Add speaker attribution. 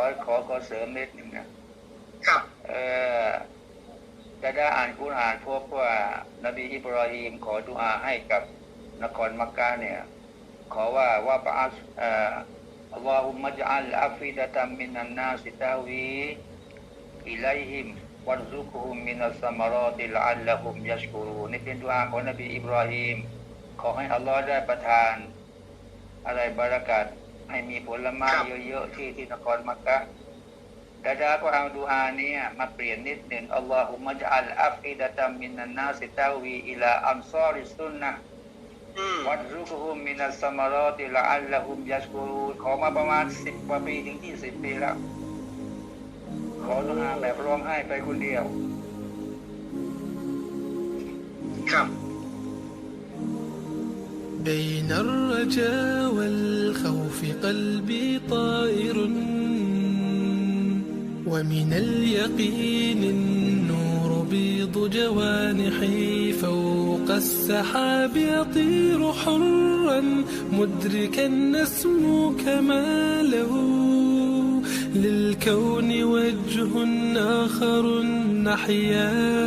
Speaker 1: อขอขอเสริมนิดหนึ่งนะครับ เออจะได้อ่านกุรอานพบว่านบีอิบราฮิมขอดุอาให้กับนครมักกะเนี่ย ขอว่าว่าปะอัสเอ่ออัลลอฮุมะจัลอัฟิดะตัมมินันนาสิตาวีอิลัยฮิมวันซุกฮุมมินัสซัมารอติลอัลละฮุมยัชกุรูนี่เป็นดุอาของนบีอิบราฮิมขอให้อัลลอฮ์ได้ประทาน อะไรบารักัด ให้มีผลไม้
Speaker 2: ครับ
Speaker 1: เยอะๆที่ที่นครมักกะดาดาก็เอาดูอาเนี้มาเปลี่ยนนิดหนึ่งอัลลอฮุมะจัลอัฟอิดะตัมมินันนาสิตาวีอิลาอันซอริสซุนนะห์
Speaker 2: อืม
Speaker 1: วัดรุกฮุมมินัสสมารอติละอัลละฮุมยัชกุรูนขอมาประมาณสิบกว่าปีถึงยี่สิบปีแล้ว ขอดูอาแบบร้องไห้ไปคนเดียว
Speaker 2: ครับ
Speaker 3: بين الرجاء والخوف قلبي طائر. ومن اليقين النور بيض جوانحي فوق السحاب يطير حرا. مدركا نسمو كماله للكون وجه آخر نحيا.